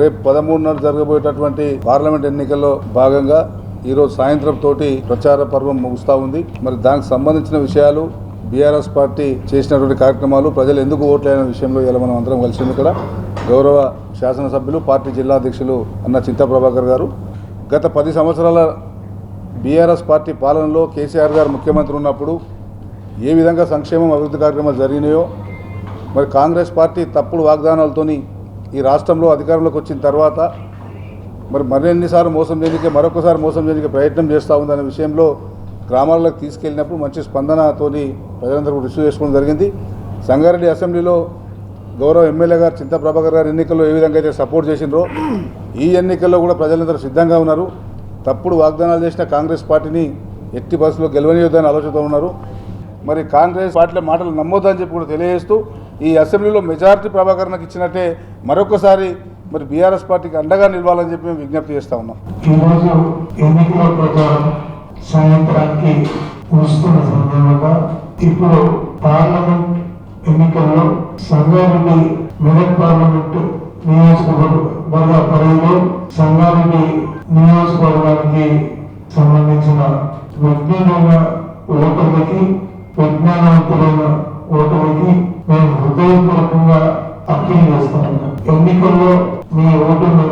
రేపు పదమూడున్నర జరగబోయేటటువంటి పార్లమెంట్ ఎన్నికల్లో భాగంగా ఈరోజు సాయంత్రం తోటి ప్రచార పర్వం ముగుస్తా ఉంది. మరి దానికి సంబంధించిన విషయాలు బీఆర్ఎస్ పార్టీ చేసినటువంటి కార్యక్రమాలు ప్రజలు ఎందుకు ఓట్లైన విషయంలో ఇలా మనం అందరం కలిసింది ఇక్కడ. గౌరవ శాసనసభ్యులు పార్టీ జిల్లా అధ్యక్షులు అన్న చింతా ప్రభాకర్ గారు. గత పది సంవత్సరాల బీఆర్ఎస్ పార్టీ పాలనలో కేసీఆర్ గారు ముఖ్యమంత్రి ఉన్నప్పుడు ఏ విధంగా సంక్షేమం అభివృద్ధి కార్యక్రమాలు జరిగినాయో మరి కాంగ్రెస్ పార్టీ తప్పుడు వాగ్దానాలతోని ఈ రాష్ట్రంలో అధికారంలోకి వచ్చిన తర్వాత మరి మరిన్నిసార్లు మోసం చేయడానికి మరొకసారి మోసం చేయడానికి ప్రయత్నం చేస్తూ ఉందనే విషయంలో గ్రామాలకు తీసుకెళ్ళినప్పుడు మంచి స్పందనతోని ప్రజలందరూ రిసీవ్ చేసుకోవడం జరిగింది. సంగారెడ్డి అసెంబ్లీలో గౌరవ ఎమ్మెల్యే గారు చింతప్రభాకర్ గారు ఎన్నికల్లో ఏ విధంగా అయితే సపోర్ట్ చేసినరో ఈ ఎన్నికల్లో కూడా ప్రజలందరూ సిద్ధంగా ఉన్నారు. తప్పుడు వాగ్దానాలు చేసిన కాంగ్రెస్ పార్టీని ఎట్టి బస్సులో గెలవనియొద్దని ఆలోచనతో ఉన్నారు. మరి కాంగ్రెస్ పార్టీల మాటలు నమ్మొద్దని చెప్పి కూడా తెలియజేస్తూ ఈ అసెంబ్లీలో మెజారిటీ ప్రభాకరణకు ఇచ్చినట్టే మరొకసారి మరి బీఆర్ఎస్ పార్టీకి అండగా నిలవాలని చెప్పి మేము విజ్ఞప్తి చేస్తా ఉన్నాం. ఈరోజు ఎన్నికల ప్రచారం సాయంత్రానికి వస్తున్న సందర్భంగా ఇప్పుడు పార్లమెంట్ ఎన్నికల్లో సంగారెడ్డి మెదక్ పార్లమెంట్ నియోజకవర్గ పరిధిలో సంగారెడ్డి నియోజకవర్గానికి సంబంధించిన విజ్ఞానమైన ఓటమికి విజ్ఞానవంతులైన ఓటమికి మేము హృదయపూర్వకంగా అప్పీల్ చేస్తా ఎన్నికల్లో మీ ఓటును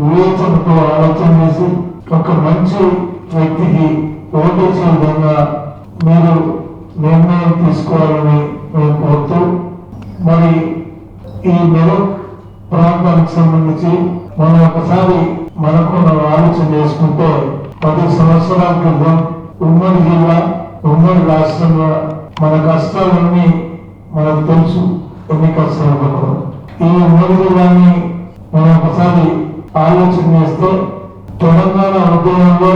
వివేచనతో ఆలోచన చేసి ఒక మంచి వ్యక్తికి ఓటేసే విధంగా మీరు నిర్ణయం తీసుకోవాలని మేము కోరుతూ మరి ఈ మెదక్ ప్రాంతానికి సంబంధించి మనం ఒకసారి మనకు మనం ఆలోచన చేసుకుంటే పది సంవత్సరాల క్రితం ఉమ్మడి జిల్లా ఉమ్మడి రాష్ట్రంలో మన కష్టాలన్నీ మనకు తెలుసు ఎన్నికల సందర్భంలో ఈ ఉమ్మడి మనం ఒకసారి ఆలోచన చేస్తే తెలంగాణ ఉద్యమంలో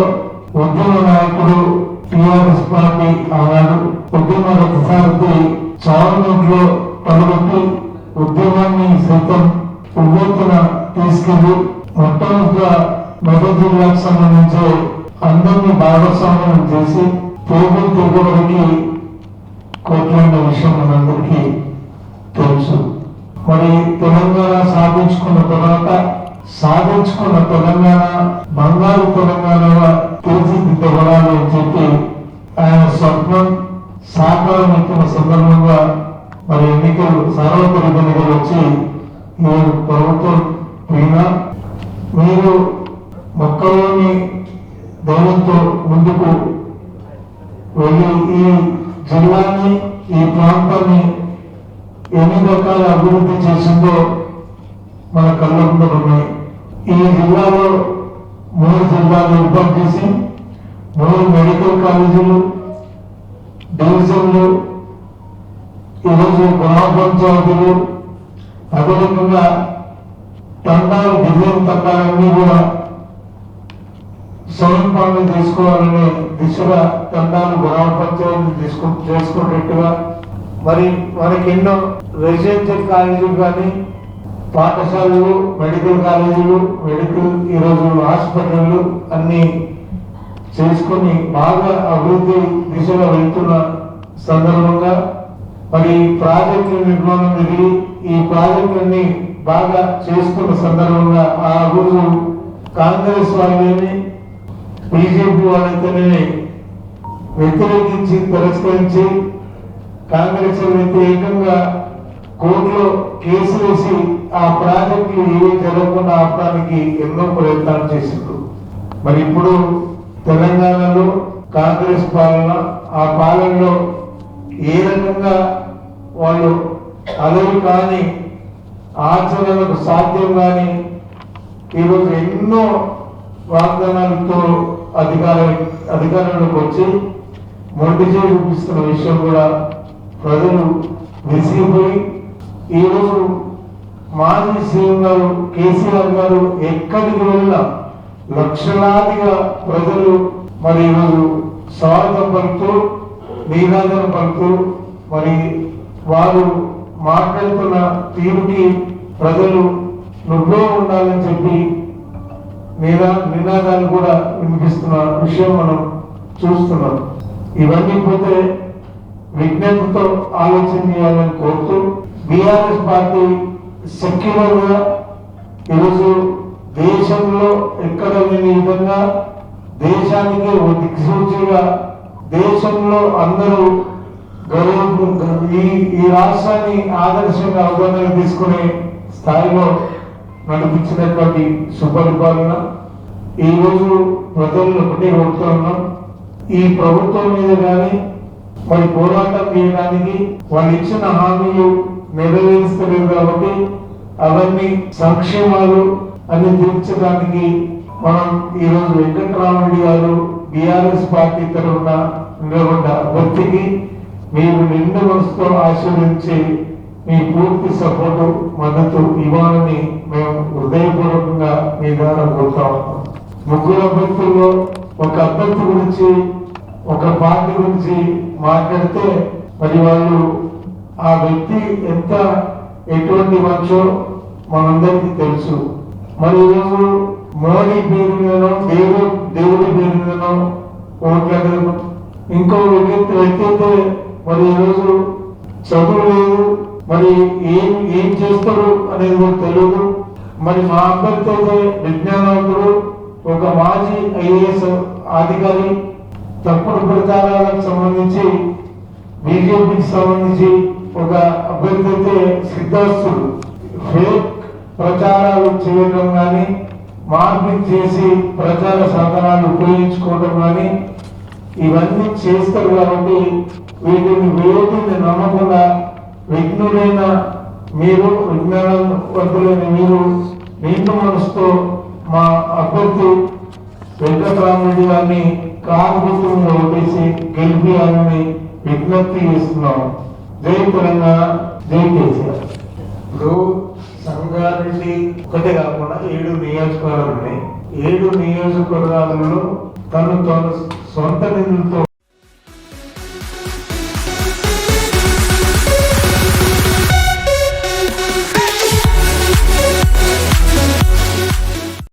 ఉద్యమ నాయకుడు టిఆర్ఎస్ పార్టీ ఆనాడు ఉద్యమ రథసారథి చావునూరులో పలుగొట్టి ఉద్యమాన్ని సైతం ఉద్యోగన తీసుకెళ్ళి మొట్టమొదటిగా మెదక్ జిల్లాకు సంబంధించి అందరినీ భాగస్వామ్యం చేసి పోగులు దిగువరికి కోట్లాడిన విషయం మనందరికీ తెలుసు. మరి తెలంగాణ సాధించుకున్న తర్వాత సాధించుకున్న తెలంగాణ బంగారు తెలంగాణగా తీర్చిదిద్దబడాలి అని చెప్పి ఆయన స్వప్నం సాకారం ఎక్కిన సందర్భంగా మరి ఎన్నికలు సార్వత్రిక ఎన్నికలు వచ్చి మీరు ప్రభుత్వం పోయినా మీరు మొక్కలోని ధైర్యంతో ముందుకు వెళ్ళి ఈ జిల్లాని ఈ ప్రాంతాన్ని ఎన్ని రకాల అభివృద్ధి చేసిందో మన కళ్ళ ముందర ఉన్నాయి. ఈ జిల్లాలో మూడు జిల్లాలు ఏర్పాటు చేసి మూడు మెడికల్ కాలేజీలు డివిజన్లు ఈరోజు గ్రామ పంచాయతీలు అదేవిధంగా తండాలు డిజైన్ తండాలన్నీ కూడా స్వయం పాలన చేసుకోవాలనే దిశగా తండాలు గ్రామపంచాయతీ తీసుకు చేసుకున్నట్టుగా మరి మనకి ఎన్నో రెసిడెన్షియల్ కాలేజీలు కానీ పాఠశాలలు మెడికల్ కాలేజీలు మెడికల్ ఈరోజు హాస్పిటళ్ళు అన్నీ చేసుకొని బాగా అభివృద్ధి దిశగా వెళ్తున్న సందర్భంగా మరి ప్రాజెక్టుల నిర్మాణం జరిగి ఈ ప్రాజెక్టులన్నీ బాగా చేసుకున్న సందర్భంగా ఆ రోజు కాంగ్రెస్ వాళ్ళని బీజేపీ వాళ్ళందరినీ వ్యతిరేకించి తిరస్కరించి కాంగ్రెస్ వ్యతిరేకంగా కోర్టులో కేసు వేసి ఆ ప్రాజెక్టులు ఏవి జరగకుండా ఆపడానికి ఎన్నో ప్రయత్నాలు చేసిండ్రు. మరి ఇప్పుడు తెలంగాణలో కాంగ్రెస్ పాలన ఆ పాలనలో ఏ రకంగా వాళ్ళు అలవి కాని ఆచరణకు సాధ్యం కాని ఈరోజు ఎన్నో వాగ్దానాలతో అధికార అధికారంలోకి వచ్చి మొండి చూపిస్తున్న విషయం కూడా ప్రజలు విసిగిపోయి ఈరోజు మాజీ సీఎం గారు కేసీఆర్ గారు ఎక్కడికి వెళ్ళినా లక్షలాదిగా ప్రజలు మరి ఈరోజు స్వాగతం పలుకుతూ నీరాజన పలుకుతూ మరి వారు మాట్లాడుతున్న తీరుకి ప్రజలు నువ్వే ఉండాలని చెప్పి నినా నినాదాలు కూడా వినిపిస్తున్న విషయం మనం చూస్తున్నాం. ఇవన్నీ పోతే విజ్ఞతతో ఆలోచన చేయాలని కోరుతూ బీఆర్ఎస్ పార్టీ సెక్యులర్గా ఈరోజు దేశంలో ఎక్కడ లేని విధంగా దేశానికి ఒక దిక్సూచిగా దేశంలో అందరూ గౌరవ ఈ ఈ రాష్ట్రాన్ని ఆదర్శంగా అవగాహన తీసుకునే స్థాయిలో నడిపించినటువంటి సుపరిపాలన. ఈ రోజు ప్రజలను ఒకటే కోరుతూ ఉన్నాం. ఈ ప్రభుత్వం మీద కానీ మరి పోరాటం చేయడానికి వాళ్ళు ఇచ్చిన హామీలు నెరవేర్చలేదు కాబట్టి అవన్నీ సంక్షేమాలు అన్ని తీర్చడానికి మనం ఈ రోజు వెంకటరామరెడ్డి గారు బీఆర్ఎస్ పార్టీ తరఫున నిలబడ్డ వ్యక్తికి మీరు నిండు మనసుతో ఆశీర్వదించి మీ పూర్తి సపోర్టు మద్దతు ఇవ్వాలని మేము హృదయపూర్వకంగా మీ ద్వారా కోరుతా ఉన్నాం. ముగ్గురు అభ్యర్థుల్లో ఒక అభ్యర్థి గురించి ఒక పార్టీ గురించి మాట్లాడితే మరి వాళ్ళు ఆ వ్యక్తి ఎంత ఎటువంటి మంచో మనందరికీ తెలుసు. మరి ఈరోజు మోడీ పేరు మీదనో దేవుడు దేవుడి పేరు మీదనో ఓట్లాడడం ఇంకో వ్యక్తి వ్యక్తి అయితే మరి ఈరోజు చదువు లేదు మరి ఏం ఏం చేస్తారు అనేది కూడా తెలియదు మరి మా అభ్యర్థి అయితే విజ్ఞానవంతుడు ఒక మాజీ ఐఏఎస్ అధికారి తప్పుడు ప్రచారాలకు సంబంధించి బీజేపీకి సంబంధించి ఒక అభ్యర్థి అయితే సిద్ధాస్తుడు. ఫేక్ ప్రచారాలు చేయడం కానీ మార్పింగ్ చేసి ప్రచార సాధనాలు ఉపయోగించుకోవడం కానీ ఇవన్నీ చేస్తారు కాబట్టి వీటిని వేటిని నమ్మకుండా విఘ్నులైన మీరు విజ్ఞానవంతులైన మీరు నిండు మనసుతో మా అభ్యర్థి వెంకటరామరెడ్డి గారిని కాకుతులను ఓటేసి గెలిపియాలని విజ్ఞప్తి చేస్తున్నాం. జై తెలంగాణ జై కేసీఆర్. ఇప్పుడు సంగారెడ్డి ఒకటే కాకుండా ఏడు నియోజకవర్గాలు ఉన్నాయి. ఏడు నియోజకవర్గాలలో తను తన సొంత నిధులతో